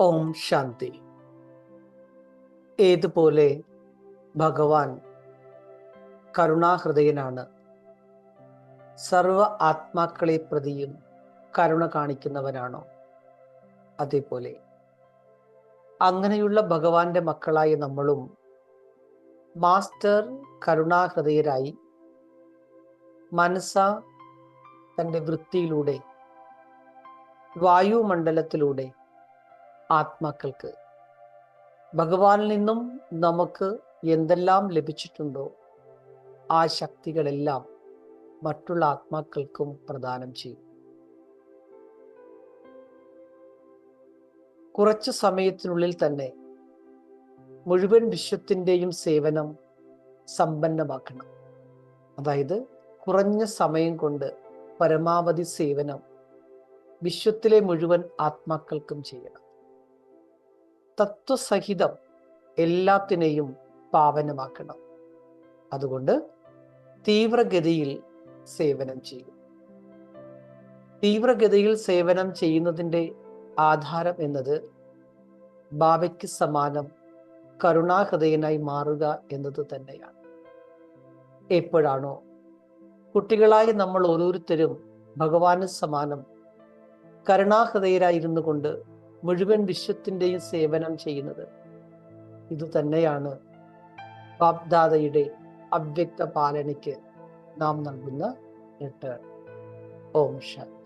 ഓം ശാന്തി. ഏതുപോലെ ഭഗവാൻ കരുണാഹൃദയനാണ്. സർവ ആത്മാക്കളെ പ്രതിയും കരുണ കാണിക്കുന്നവനാണോ? അതേപോലെ അങ്ങനെയുള്ള ഭഗവാന്റെ മക്കളായ നമ്മളും മാസ്റ്റർ കരുണാഹൃദയരായി മനസ്സ തന്റെ വൃത്തിയിലൂടെ വായുമണ്ഡലത്തിലൂടെ ആത്മാക്കൾക്ക്. ഭഗവാനിൽ നിന്നും നമുക്ക് എന്തെല്ലാം ലഭിച്ചിട്ടുണ്ടോ? ആ ശക്തികളെല്ലാം മറ്റുള്ള ആത്മാക്കൾക്കും പ്രദാനം ചെയ്യും. കുറച്ച് സമയത്തിനുള്ളിൽ തന്നെ മുഴുവൻ വിശ്വത്തിന്റെയും സേവനം സമ്പന്നമാക്കണം. അതായത് കുറഞ്ഞ സമയം കൊണ്ട് പരമാവധി സേവനം വിശ്വത്തിലെ മുഴുവൻ ആത്മാക്കൾക്കും ചെയ്യണം. തത്വസഹിതം എല്ലാത്തിനെയും പാവനമാക്കണം. അതുകൊണ്ട് തീവ്രഗതിയിൽ സേവനം ചെയ്യും. തീവ്രഗതിയിൽ സേവനം ചെയ്യുന്നതിന്റെ ആധാരം എന്നത് ബാബയ്ക്ക് സമാനം കരുണാഹൃദയനായി മാറുക എന്നത് തന്നെയാണ്. എപ്പോഴാണോ കുട്ടികളായ നമ്മൾ ഓരോരുത്തരും ഭഗവാന് സമാനം കരുണാഹൃദയരായിരുന്നു കൊണ്ട് മുഴുവൻ വിശ്വത്തിന്റെയും സേവനം ചെയ്യുന്നത്. ഇതുതന്നെയാണ് ബാബ്ദാദയുടെ അവ്യക്ത പാലനയ്ക്ക് നാം നൽകുന്ന റിട്ടേൺ ഓം ശാന്തി